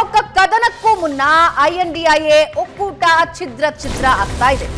ಅಶೋಕ ಕದನಕ್ಕೂ ಮುನ್ನ ಐಎನ್ಡಿಐಎ ಒಕ್ಕೂಟ ಛಿದ್ರ ಛಿದ್ರ ಆಗ್ತಾ ಇದೆ.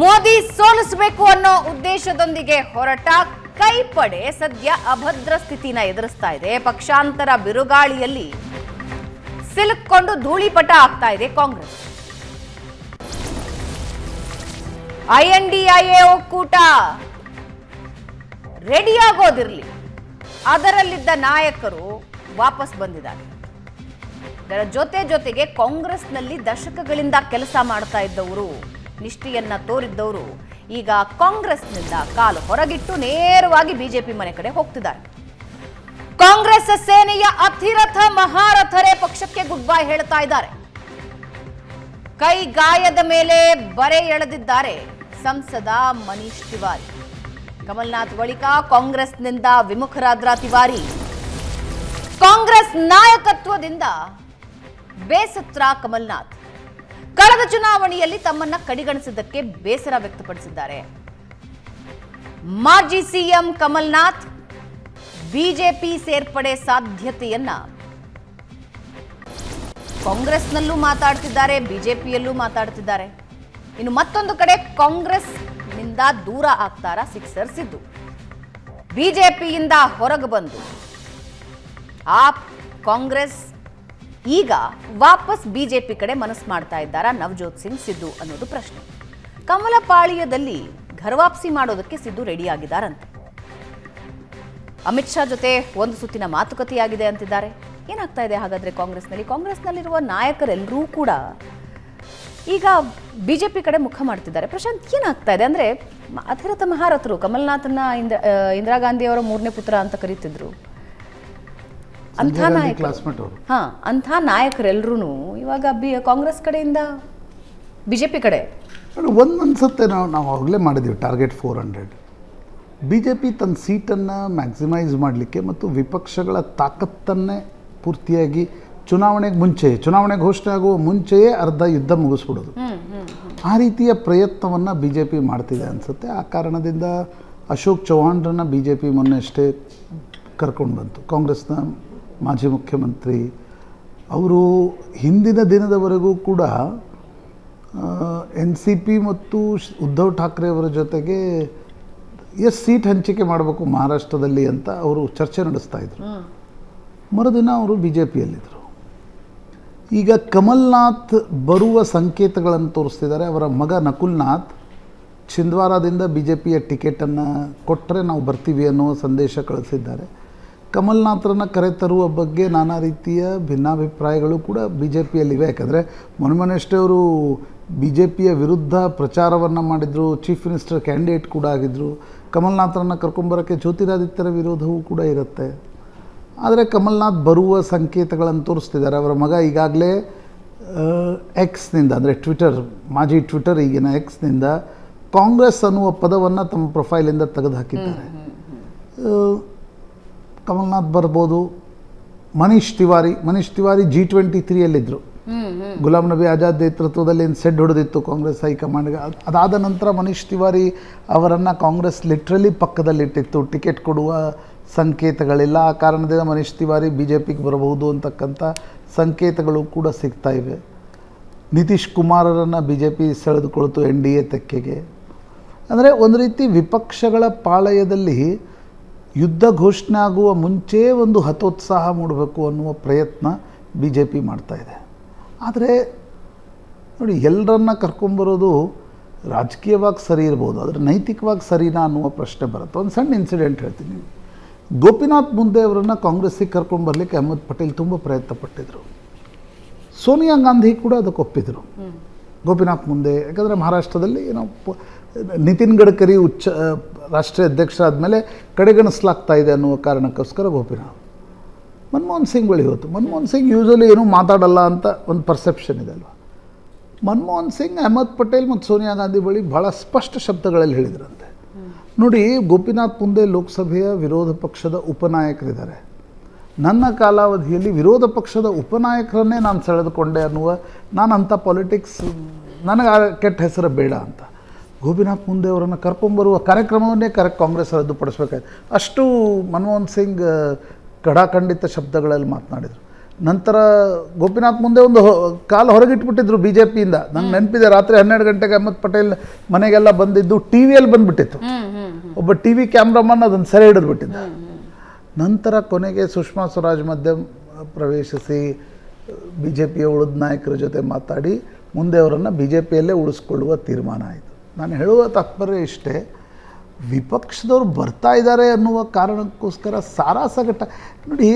ಮೋದಿ ಸೋಲಿಸಬೇಕು ಅನ್ನೋ ಉದ್ದೇಶದೊಂದಿಗೆ ಹೊರಟ ಕೈಪಡೆ ಸದ್ಯ ಅಭದ್ರ ಸ್ಥಿತಿನ ಎದುರಿಸ್ತಾ ಇದೆ. ಪಕ್ಷಾಂತರ ಬಿರುಗಾಳಿಯಲ್ಲಿ ಸಿಲುಕೊಂಡು ಧೂಳಿಪಟ ಆಗ್ತಾ ಇದೆ ಕಾಂಗ್ರೆಸ್. ಐಎನ್ಡಿಐಎ ಒಕ್ಕೂಟ ರೆಡಿಯಾಗೋದಿರಲಿ ಅದರಲ್ಲಿದ್ದ ನಾಯಕರು ವಾಪಸ್ ಬಂದಿದ್ದಾರೆ. ಇದರ ಜೊತೆ ಜೊತೆಗೆ ಕಾಂಗ್ರೆಸ್ನಲ್ಲಿ ದಶಕಗಳಿಂದ ಕೆಲಸ ಮಾಡ್ತಾ ಇದ್ದವರು, ನಿಷ್ಠೆಯನ್ನ ತೋರಿದ್ದವರು. ಈಗ ಕಾಂಗ್ರೆಸ್ನಿಂದ ಕಾಲು ಹೊರಗಿಟ್ಟು ನೇರವಾಗಿ ಬಿಜೆಪಿ ಮನೆ ಕಡೆ ಹೋಗ್ತಿದ್ದಾರೆ. ಕಾಂಗ್ರೆಸ್ ಸೇನೆಯ ಅತಿರಥ ಮಹಾರಥರೇ ಪಕ್ಷಕ್ಕೆ ಗುಡ್ ಬೈ ಹೇಳ್ತಾ ಇದ್ದಾರೆ. ಕೈ ಗಾಯದ ಮೇಲೆ ಬರೆ ಎಳೆದಿದ್ದಾರೆ ಸಂಸದ ಮನೀಶ್ ತಿವಾರಿ. ಕಮಲ್ನಾಥ್ ಬಳಿಕ ಕಾಂಗ್ರೆಸ್ನಿಂದ ವಿಮುಖರಾದ್ರ ತಿವಾರಿ. ಕಾಂಗ್ರೆಸ್ ನಾಯಕತ್ವದಿಂದ ಬೇಸತ್ರ ಕಮಲ್ನಾಥ್. ಕಳೆದ ಚುನಾವಣೆಯಲ್ಲಿ ತಮ್ಮನ್ನ ಕಡೆಗಣಿಸಿದ್ದಕ್ಕೆ ಬೇಸರ ವ್ಯಕ್ತಪಡಿಸಿದ್ದಾರೆ. ಮಾಜಿ ಸಿಎಂ ಕಮಲ್ನಾಥ್ ಬಿಜೆಪಿ ಸೇರ್ಪಡೆ ಸಾಧ್ಯತೆಯನ್ನ. ಕಾಂಗ್ರೆಸ್ನಲ್ಲೂ ಮಾತಾಡ್ತಿದ್ದಾರೆ, ಬಿಜೆಪಿಯಲ್ಲೂ ಮಾತಾಡ್ತಿದ್ದಾರೆ. ಇನ್ನು ಮತ್ತೊಂದು ಕಡೆ ಕಾಂಗ್ರೆಸ್ನಿಂದ ದೂರ ಆಗ್ತಾರ ಸಿಕ್ಸರ್ ಸಿದ್ದು ಬಿಜೆಪಿಯಿಂದ ಹೊರಗೆ ಬಂದು. ಆಪ್ ಕಾಂಗ್ರೆಸ್ ಈಗ ವಾಪಸ್ ಬಿಜೆಪಿ ಕಡೆ ಮನಸ್ಸು ಮಾಡ್ತಾ ಇದ್ದಾರಾ ನವಜೋತ್ ಸಿಂಗ್ ಸಿದ್ದು ಅನ್ನೋದು ಪ್ರಶ್ನೆ. ಕಮಲ ಪಾಳ್ಯದಲ್ಲಿ ಘರವಾಪಸಿ ಮಾಡೋದಕ್ಕೆ ಸಿದ್ದು ರೆಡಿ ಅಮಿತ್ ಶಾ ಜೊತೆ ಒಂದು ಸುತ್ತಿನ ಮಾತುಕತೆಯಾಗಿದೆ ಅಂತಿದ್ದಾರೆ. ಏನಾಗ್ತಾ ಇದೆ ಹಾಗಾದ್ರೆ ಕಾಂಗ್ರೆಸ್ನಲ್ಲಿ? ಕಾಂಗ್ರೆಸ್ನಲ್ಲಿರುವ ನಾಯಕರೆಲ್ಲರೂ ಕೂಡ ಈಗ ಬಿಜೆಪಿ ಕಡೆ ಮುಖ ಮಾಡ್ತಿದ್ದಾರೆ. ಪ್ರಶಾಂತ್, ಏನಾಗ್ತಾ ಇದೆ? ಅಂದ್ರೆ ಅಧಿರಥ ಮಹಾರಥರು ಕಮಲ್ನಾಥನ್ನ ಇಂದ್ರ ಇಂದಿರಾ ಗಾಂಧಿ ಅವರ ಮೂರನೇ ಪುತ್ರ ಅಂತ ಕರೀತಿದ್ರು. ಅಂಥ ನಾಯಕರು. ಹಾ ಅಂಥ ನಾಯಕರೆಲ್ಲರೂ ಇವಾಗ ಬಿ ಕಾಂಗ್ರೆಸ್ ಕಡೆಯಿಂದ ಬಿಜೆಪಿ ಕಡೆ. ಒಂದು ಅನ್ಸುತ್ತೆ ನಾವು ನಾವು ಆಗಲೇ ಮಾಡಿದ್ದೀವಿ target four hundred. B J P ತನ್ನ ಸೀಟನ್ನು ಮ್ಯಾಕ್ಸಿಮೈಸ್ ಮಾಡಲಿಕ್ಕೆ ಮತ್ತು ವಿಪಕ್ಷಗಳ ತಾಕತ್ತನ್ನೇ ಪೂರ್ತಿಯಾಗಿ ಚುನಾವಣೆಗೆ ಮುಂಚೆ ಚುನಾವಣೆ ಘೋಷಣೆ ಆಗುವ ಮುಂಚೆಯೇ ಅರ್ಧ ಯುದ್ಧ ಮುಗಿಸ್ಬಿಡೋದು. ಆ ರೀತಿಯ ಪ್ರಯತ್ನವನ್ನು ಬಿ ಜೆ ಪಿ ಮಾಡ್ತಿದೆ ಅನಿಸುತ್ತೆ. ಆ ಕಾರಣದಿಂದ ಅಶೋಕ್ ಚೌಹಾಣ್ರನ್ನ ಬಿ ಜೆ ಪಿ ಮೊನ್ನೆ ಅಷ್ಟೇ ಕರ್ಕೊಂಡು ಬಂತು. ಕಾಂಗ್ರೆಸ್ನ ಮಾಜಿ ಮುಖ್ಯಮಂತ್ರಿ ಅವರು ಹಿಂದಿನ ದಿನದವರೆಗೂ ಕೂಡ ಎನ್ ಸಿ ಪಿ ಮತ್ತು ಉದ್ಧವ್ ಠಾಕ್ರೆ ಅವರ ಜೊತೆಗೆ ಎಸ್ ಸೀಟ್ ಹಂಚಿಕೆ ಮಾಡಬೇಕು ಮಹಾರಾಷ್ಟ್ರದಲ್ಲಿ ಅಂತ ಅವರು ಚರ್ಚೆ ನಡೆಸ್ತಾ ಇದ್ರು. ಮರುದಿನ ಅವರು ಬಿ ಜೆ ಪಿಯಲ್ಲಿದ್ದರು ಈಗ ಕಮಲ್ನಾಥ್ ಬರುವ ಸಂಕೇತಗಳನ್ನು ತೋರಿಸ್ತಿದ್ದಾರೆ. ಅವರ ಮಗ ನಕುಲ್ನಾಥ್ ಚಿಂದ್ವಾರದಿಂದ ಬಿ ಜೆ ಪಿಯ ಟಿಕೆಟನ್ನು ಕೊಟ್ಟರೆ ನಾವು ಬರ್ತೀವಿ ಅನ್ನೋ ಸಂದೇಶ ಕಳಿಸಿದ್ದಾರೆ. ಕಮಲ್ನಾಥರನ್ನು ಕರೆತರುವ ಬಗ್ಗೆ ನಾನಾ ರೀತಿಯ ಭಿನ್ನಾಭಿಪ್ರಾಯಗಳು ಕೂಡ ಬಿ ಜೆ ಪಿಯಲ್ಲಿವೆ ಯಾಕಂದರೆ ಮೊನ್ನೆಷ್ಟೇ ಅವರು ಬಿ ಜೆ ಪಿಯ ವಿರುದ್ಧ ಪ್ರಚಾರವನ್ನು ಮಾಡಿದರು ಚೀಫ್ ಮಿನಿಸ್ಟರ್ ಕ್ಯಾಂಡಿಡೇಟ್ ಕೂಡ ಆಗಿದ್ದರು ಕಮಲ್ನಾಥರನ್ನು ಕರ್ಕೊಂಬರೋಕ್ಕೆ ಜ್ಯೋತಿರಾದಿತ್ಯರ ವಿರೋಧವೂ ಕೂಡ ಇರುತ್ತೆ. ಆದರೆ ಕಮಲ್ನಾಥ್ ಬರುವ ಸಂಕೇತಗಳನ್ನು ತೋರಿಸ್ತಿದ್ದಾರೆ. ಅವರ ಮಗ ಈಗಾಗಲೇ ಎಕ್ಸ್ನಿಂದ ಅಂದರೆ ಟ್ವಿಟರ್ ಮಾಜಿ ಟ್ವಿಟರ್ ಈಗಿನ ಎಕ್ಸ್ನಿಂದ ಕಾಂಗ್ರೆಸ್ ಅನ್ನುವ ಪದವನ್ನು ತಮ್ಮ ಪ್ರೊಫೈಲಿಂದ ತೆಗೆದು ಹಾಕಿದ್ದಾರೆ ಆ, ಕಮಲ್ನಾಥ್ ಬರ್ಬೋದು, ಮನೀಶ್ ತಿವಾರಿ ಮನೀಶ್ ತಿವಾರಿ ಜಿ ಟ್ವೆಂಟಿ ತ್ರೀಯಲ್ಲಿದ್ದರು ಗುಲಾಂ ನಬಿ ಆಜಾದ್ ನೇತೃತ್ವದಲ್ಲಿ ಏನು ಸೆಡ್ ಹೊಡೆದಿತ್ತು ಕಾಂಗ್ರೆಸ್ ಹೈಕಮಾಂಡ್ಗೆ? ಅದ್- ಅದಾದ ನಂತರ ಮನೀಶ್ ತಿವಾರಿ ಅವರನ್ನು ಕಾಂಗ್ರೆಸ್ ಲಿಟ್ರಲಿ ಪಕ್ಕದಲ್ಲಿಟ್ಟಿತ್ತು. ಟಿಕೆಟ್ ಕೊಡುವ ಸಂಕೇತಗಳಿಲ್ಲ. ಆ ಕಾರಣದಿಂದ ಮನೀಶ್ ತಿವಾರಿ ಬಿ ಜೆ ಪಿಗೆ ಬರಬಹುದು ಅಂತಕ್ಕಂಥ ಸಂಕೇತಗಳು ಕೂಡ ಸಿಗ್ತಾ ಇವೆ. ನಿತೀಶ್ ಕುಮಾರರನ್ನು ಬಿ ಜೆ ಪಿ ಸೆಳೆದುಕೊಳ್ತು ಎನ್ ಡಿ ಎ ತೆಕ್ಕೆಗೆ. ಅಂದರೆ ಒಂದು ರೀತಿ ವಿಪಕ್ಷಗಳ ಪಾಳಯದಲ್ಲಿ ಯುದ್ಧ ಘೋಷಣೆ ಆಗುವ ಮುಂಚೆ ಒಂದು ಹತೋತ್ಸಾಹ ಮೂಡಬೇಕು ಅನ್ನುವ ಪ್ರಯತ್ನ ಬಿ ಜೆ ಪಿ ಮಾಡ್ತಾ ಇದೆ. ಆದರೆ ನೋಡಿ ಎಲ್ಲರನ್ನ ಕರ್ಕೊಂಬರೋದು ರಾಜಕೀಯವಾಗಿ ಸರಿ ಇರ್ಬೋದು ಆದರೆ ನೈತಿಕವಾಗಿ ಸರಿನಾ ಅನ್ನುವ ಪ್ರಶ್ನೆ ಬರುತ್ತೆ. ಒಂದು ಸಣ್ಣ ಇನ್ಸಿಡೆಂಟ್ ಹೇಳ್ತೀನಿ. ಗೋಪಿನಾಥ್ ಮುಂದೆ ಅವರನ್ನು ಕಾಂಗ್ರೆಸ್ಸಿಗೆ ಕರ್ಕೊಂಡು ಬರಲಿಕ್ಕೆ ಅಹಮದ್ ಪಟೇಲ್ ತುಂಬ ಪ್ರಯತ್ನ ಪಟ್ಟಿದ್ರು ಸೋನಿಯಾ ಗಾಂಧಿ ಕೂಡ ಅದಕ್ಕೆ ಒಪ್ಪಿದರು. ಗೋಪಿನಾಥ್ ಮುಂದೆ ಯಾಕಂದರೆ ಮಹಾರಾಷ್ಟ್ರದಲ್ಲಿ ಏನೋ ನಿತಿನ್ ಗಡ್ಕರಿ ಉಚ್ಚ ರಾಷ್ಟ್ರೀಯ ಅಧ್ಯಕ್ಷರಾದ ಮೇಲೆ ಕಡೆಗಣಿಸ್ಲಾಗ್ತಾ ಇದೆ ಅನ್ನುವ ಕಾರಣಕ್ಕೋಸ್ಕರ ಗೋಪಿನಾಥ್ ಮನಮೋಹನ್ ಸಿಂಗ್ ಬಳಿ ಹೋಯ್ತು. ಮನಮೋಹನ್ ಸಿಂಗ್ ಯೂಶಲಿ ಏನೂ ಮಾತಾಡಲ್ಲ ಅಂತ ಒಂದು ಪರ್ಸೆಪ್ಷನ್ ಇದೆ ಅಲ್ವಾ? ಮನಮೋಹನ್ ಸಿಂಗ್, ಅಹಮದ್ ಪಟೇಲ್ ಮತ್ತು ಸೋನಿಯಾ ಗಾಂಧಿ ಬಳಿ ಭಾಳ ಸ್ಪಷ್ಟ ಶಬ್ದಗಳಲ್ಲಿ ಹೇಳಿದ್ರಂತೆ. ನೋಡಿ, ಗೋಪಿನಾಥ್ ಮುಂದೆ ಲೋಕಸಭೆಯ ವಿರೋಧ ಪಕ್ಷದ ಉಪನಾಯಕರಿದ್ದಾರೆ. ನನ್ನ ಕಾಲಾವಧಿಯಲ್ಲಿ ವಿರೋಧ ಪಕ್ಷದ ಉಪನಾಯಕರನ್ನೇ ನಾನು ಸೆಳೆದುಕೊಂಡೆ ಅನ್ನುವ ನಾನು ಅಂಥ ಪಾಲಿಟಿಕ್ಸ್ ನನಗೆ ಕೆಟ್ಟ ಹೆಸರು ಬೇಡ ಅಂತ. ಗೋಪಿನಾಥ್ ಮುಂದೆ ಅವರನ್ನು ಕರ್ಕೊಂಬರುವ ಕಾರ್ಯಕ್ರಮವನ್ನೇ ಕರೆ ಕಾಂಗ್ರೆಸ್ ರದ್ದುಪಡಿಸ್ಬೇಕಾಯ್ತು ಅಷ್ಟು ಮನಮೋಹನ್ ಸಿಂಗ್ ಕಡಾಖಂಡಿತ ಶಬ್ದಗಳಲ್ಲಿ ಮಾತನಾಡಿದರು. ನಂತರ ಗೋಪಿನಾಥ್ ಮುಂದೆ ಒಂದು ಕಾಲ ಹೊರಗಿಟ್ಬಿಟ್ಟಿದ್ರು ಬಿ ಜೆ ಪಿಯಿಂದ ನಂಗೆ ನೆನಪಿದೆ ರಾತ್ರಿ ಹನ್ನೆರಡು ಗಂಟೆಗೆ ಅಹಮದ್ ಪಟೇಲ್ ಮನೆಗೆಲ್ಲ ಬಂದಿದ್ದು ಟಿ ವಿಯಲ್ಲಿ ಬಂದುಬಿಟ್ಟಿತ್ತು. ಒಬ್ಬ ಟಿ ವಿ ಕ್ಯಾಮ್ರಾಮನ್ ಅದನ್ನು ಸೆರೆ ಹಿಡಿದ್ಬಿಟ್ಟಿದ್ದ. ನಂತರ ಕೊನೆಗೆ ಸುಷ್ಮಾ ಸ್ವರಾಜ್ ಮಧ್ಯೆ ಪ್ರವೇಶಿಸಿ ಬಿ ಜೆ ಪಿಯ ಉಳಿದ ನಾಯಕರ ಜೊತೆ ಮಾತಾಡಿ ಮುಂದೆ ಅವರನ್ನು ಬಿ ಜೆ ಪಿಯಲ್ಲೇ ಉಳಿಸ್ಕೊಳ್ಳುವ ತೀರ್ಮಾನ ಆಯಿತು. ನಾನು ಹೇಳುವ ತಾತ್ಪರ್ಯ ಇಷ್ಟೇ, ವಿಪಕ್ಷದವ್ರು ಬರ್ತಾ ಇದ್ದಾರೆ ಅನ್ನುವ ಕಾರಣಕ್ಕೋಸ್ಕರ ಸಾರಾಸಗಟ ನೋಡಿ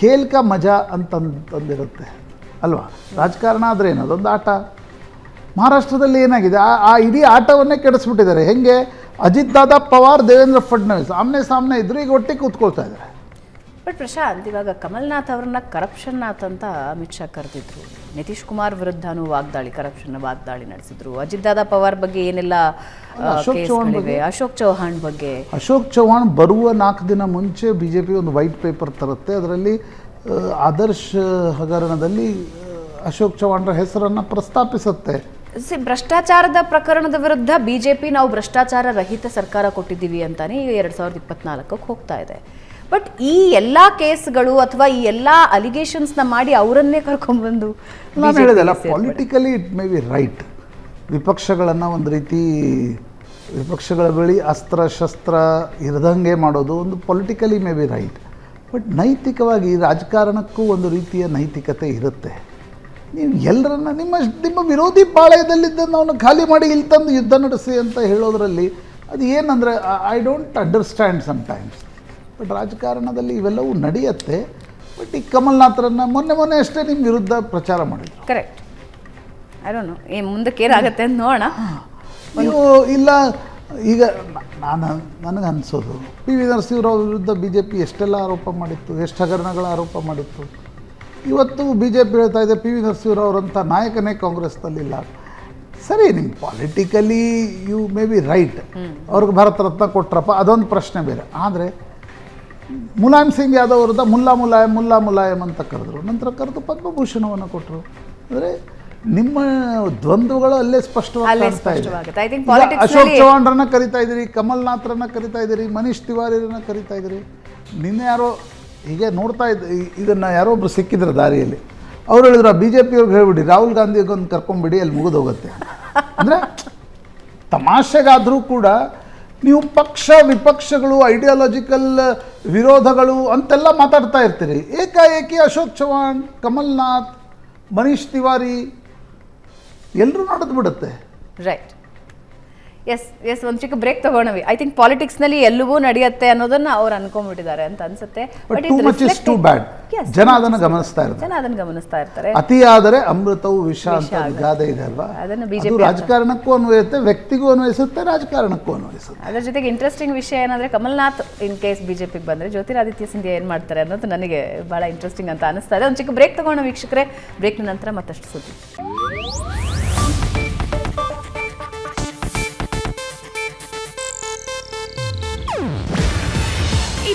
ಖೇಲ್ಕ ಮಜಾ ಅಂತಂತಂದಿರುತ್ತೆ, ಅಲ್ವಾ? ರಾಜಕಾರಣ ಆದರೆ ಏನು, ಅದೊಂದು ಆಟ. ಮಹಾರಾಷ್ಟ್ರದಲ್ಲಿ ಏನಾಗಿದೆ? ಆ ಆ ಇಡೀ ಆಟವನ್ನೇ ಕೆಡಿಸ್ಬಿಟ್ಟಿದ್ದಾರೆ. ಹೆಂಗೆ? ಅಜಿತ್ ದಾದಾ, ಪವಾರ್, ದೇವೇಂದ್ರ ಫಡ್ನವೀಸ್, ಆಮ್ನೆ ಸಾಮ್ನೆ ಇದ್ರು ಈಗ ಒಟ್ಟಿಗೆ ಕೂತ್ಕೊಳ್ತಾ ಇದ್ದಾರೆ. ಬಟ್ ಪ್ರಶಾಂತ್ ಇವಾಗ ಕಮಲ್ನಾಥ್ ಅವ್ರನ್ನ ಕರಪ್ಷನ್ ನಾಥ್ ಅಂತ ಅಮಿತ್ ಶಾ ಕರೆದಿದ್ರು. ನಿತೀಶ್ ಕುಮಾರ್ ವಿರುದ್ಧನೂ ವಾಗ್ದಾಳಿ ಕರಪ್ಷನ್ ವಾಗ್ದಾಳಿ ನಡೆಸಿದ್ರು. ಅಜಿತ್ ದಾದಾ ಪವಾರ್ ಬಗ್ಗೆ ಏನೆಲ್ಲ ಅಶೋಕ್ ಚೌಹಾಣ್ ಕೇಸ್ಗಳಿವೆ ಅಶೋಕ್ ಚೌಹಾಣ್ ಬಗ್ಗೆ? ಅಶೋಕ್ ಚೌಹಾಣ್ ಬರುವ ನಾಲ್ಕು ದಿನ ಮುಂಚೆ ಬಿಜೆಪಿ ಒಂದು ವೈಟ್ ಪೇಪರ್ ತರುತ್ತೆ. ಅದರಲ್ಲಿ ಆದರ್ಶ ಹಗರಣದಲ್ಲಿ ಅಶೋಕ್ ಚೌಹಾಣ್ರ ಹೆಸರನ್ನು ಪ್ರಸ್ತಾಪಿಸುತ್ತೆ. ಸಿ ಭ್ರಷ್ಟಾಚಾರದ ಪ್ರಕರಣದ ವಿರುದ್ಧ ಬಿಜೆಪಿ ನಾವು ಭ್ರಷ್ಟಾಚಾರ ರಹಿತ ಸರ್ಕಾರ ಕೊಟ್ಟಿದ್ದೀವಿ ಅಂತಾನೆ ಈಗ ಎರಡ್ ಸಾವಿರದ ಇಪ್ಪತ್ನಾಲ್ಕಕ್ಕೆ ಹೋಗ್ತಾ ಇದೆ. ಬಟ್ ಈ ಎಲ್ಲ ಕೇಸ್ಗಳು ಅಥವಾ ಈ ಎಲ್ಲ ಅಲಿಗೇಷನ್ಸ್ನ ಮಾಡಿ ಅವರನ್ನೇ ಕರ್ಕೊಂಡ್ಬಂದು ನಾನು ಹೇಳಿದೆಲ್ಲ politically it may be right ವಿಪಕ್ಷಗಳನ್ನು ಒಂದು ರೀತಿ ವಿಪಕ್ಷಗಳ ಬಳಿ ಅಸ್ತ್ರ ಶಸ್ತ್ರ ಇರದಂಗೆ ಮಾಡೋದು ಒಂದು politically may be right but ನೈತಿಕವಾಗಿ ರಾಜಕಾರಣಕ್ಕೂ ಒಂದು ರೀತಿಯ ನೈತಿಕತೆ ಇರುತ್ತೆ. ನೀವು ಎಲ್ಲರನ್ನ ನಿಮ್ಮ ನಿಮ್ಮ ವಿರೋಧಿ ಪಾಳಯದಲ್ಲಿದ್ದನ್ನು ಅವನು ಖಾಲಿ ಮಾಡಿ ಇಲ್ಲಿ ತಂದು ಯುದ್ಧ ನಡೆಸಿ ಅಂತ ಹೇಳೋದ್ರಲ್ಲಿ ಅದು ಏನಂದರೆ I don't understand sometimes but ರಾಜಕಾರಣದಲ್ಲಿ ಇವೆಲ್ಲವೂ ನಡೆಯುತ್ತೆ. ಬಟ್ ಈ ಕಮಲ್ನಾಥರನ್ನ ಮೊನ್ನೆ ಮೊನ್ನೆ ಅಷ್ಟೇ ನಿಮ್ಮ ವಿರುದ್ಧ ಪ್ರಚಾರ ಮಾಡಿದ್ರು. ಕರೆಕ್ಟ್ ಅರೋನು ಏ ಮುಂದಕ್ಕೆ ಏನಾಗುತ್ತೆ ಅಂತ ನೋಡೋಣ. ನೀವು ಇಲ್ಲ ಈಗ ನಾನು ನನಗೆ ಅನಿಸೋದು ಪಿ ವಿ ನರಸಿಂಹರಾವ್ ವಿರುದ್ಧ ಬಿ ಜೆ ಪಿ ಎಷ್ಟೆಲ್ಲ ಆರೋಪ ಮಾಡಿತ್ತು ಎಷ್ಟು ಹಗರಣಗಳ ಆರೋಪ ಮಾಡಿತ್ತು. ಇವತ್ತು ಬಿ ಜೆ ಪಿ ಹೇಳ್ತಾ ಇದೆ ಪಿ ವಿ ನರಸಿಂಹರಾವ್ರಂಥ ನಾಯಕನೇ ಕಾಂಗ್ರೆಸ್ನಲ್ಲಿಲ್ಲ ಸರಿ ನಿಮ್ಮ politically you may be right ಅವ್ರಿಗೆ ಭಾರತ ರತ್ನ ಕೊಟ್ರಪ್ಪ ಅದೊಂದು ಪ್ರಶ್ನೆ ಬೇರೆ. ಆದರೆ ಮುಲಾಯಂ ಸಿಂಗ್ ಯಾದವ್ ವಿರುದ್ಧ ಮುಲ್ಲಾ ಮುಲಾಯಂ ಮುಲ್ಲಾ ಮುಲಾಯಂ ಅಂತ ಕರೆದ್ರು. ನಂತರ ಕರೆದು ಪದ್ಮಭೂಷಣವನ್ನು ಕೊಟ್ಟರು ಅಂದರೆ ನಿಮ್ಮ ದ್ವಂದ್ವಗಳು ಅಲ್ಲೇ ಸ್ಪಷ್ಟವಾಗಿ ಅಶೋಕ್ ಚೌಹಾಣ್ರನ್ನ ಕರಿತಾ ಇದ್ದೀರಿ ಕಮಲ್ನಾಥ್ರನ್ನ ಕರಿತಾ ಇದ್ದೀರಿ ಮನೀಶ್ ತಿವಾರಿರನ್ನ ಕರಿತಾ ಇದ್ದೀರಿ. ನಿನ್ನೆ ಯಾರೋ ಹೀಗೆ ನೋಡ್ತಾ ಇದ್ದ ಇದನ್ನು ಯಾರೋ ಒಬ್ರು ಸಿಕ್ಕಿದ್ರು ದಾರಿಯಲ್ಲಿ. ಅವ್ರು ಹೇಳಿದ್ರು ಬಿ ಜೆ ಪಿಯವ್ರಿಗೆ ಹೇಳ್ಬಿಡಿ ರಾಹುಲ್ ಗಾಂಧಿಗೊಂದು ಕರ್ಕೊಂಬಿಡಿ ಅಲ್ಲಿ ಮುಗಿದೋಗುತ್ತೆ ಅಂದರೆ ತಮಾಷೆಗಾದರೂ ಕೂಡ ನೀವು ಪಕ್ಷ ವಿಪಕ್ಷಗಳು ಐಡಿಯಾಲಜಿಕಲ್ ವಿರೋಧಗಳು ಅಂತೆಲ್ಲ ಮಾತಾಡ್ತಾ ಇರ್ತೀರಿ. ಏಕಾಏಕಿ ಅಶೋಕ್ ಚೌಹಾಣ್ ಕಮಲ್ನಾಥ್ ಮನೀಶ್ ತಿವಾರಿ ಎಲ್ಲರೂ ನಡೆದು ಬಿಡುತ್ತೆ ರೈಟ್ ಎಸ್ ಎಸ್ ಒಂದು ಚಿಕ್ಕ ಬ್ರೇಕ್ ತಗೊಳವಿ ಐ ಥಿಂಕ್ ಪಾಲಿಟಿಕ್ಸ್ನಲ್ಲಿ ಎಲ್ಲವೂ ನಡೆಯುತ್ತೆ ಅನ್ನೋದನ್ನ ಅವ್ರು ಅನ್ಕೊಂಡ್ಬಿಟ್ಟಿದ್ದಾರೆ ಅಂತ ಅನ್ಸುತ್ತೆ. ಜನ ಅದನ್ನ ಗಮನಿಸ್ತಾ ಇರ್ತಾರೆ. ಜನ ಅದನ್ನ ಗಮನಿಸ್ತಾ ಇರ್ತಾರೆ. ಅತಿಯಾದರೆ ಅಮೃತವು ವಿಷ ಅಂತ ಗಾದೆ ಇದೆ ಅಲ್ವಾ? ಅದನ್ನು ಅದು ಬಿಜೆಪಿ ರಾಜಕಾರಣಕ್ಕೂ ಅನ್ವಯಿಸುತ್ತೆ ವ್ಯಕ್ತಿಗೂ ಅನ್ವಯಿಸುತ್ತೆ ರಾಜಕಾರಣಕ್ಕೂ ಅನ್ವಯಿಸುತ್ತೆ. ಅದರ ಜೊತೆಗೆ ಇಂಟ್ರೆಸ್ಟಿಂಗ್ ವಿಷಯ ಏನಂದ್ರೆ ಕಮಲ್ನಾಥ್ ಇನ್ ಕೇಸ್ ಬಿಜೆಪಿಗೆ ಬಂದ್ರೆ ಜ್ಯೋತಿರಾದಿತ್ಯ ಸಿಂಧ್ಯಾ ಏನ್ ಮಾಡ್ತಾರೆ ಅನ್ನೋದು ನನಗೆ ಬಹಳ ಇಂಟ್ರೆಸ್ಟಿಂಗ್ ಅಂತ ಅನಿಸ್ತಾ ಇದೆ. ಒಂದು ಚಿಕ್ಕ ಬ್ರೇಕ್ ತಗೋಣ ವೀಕ್ಷಕರೇ ಬ್ರೇಕ್ ನಂತರ ಮತ್ತಷ್ಟು ಸುದ್ದಿ.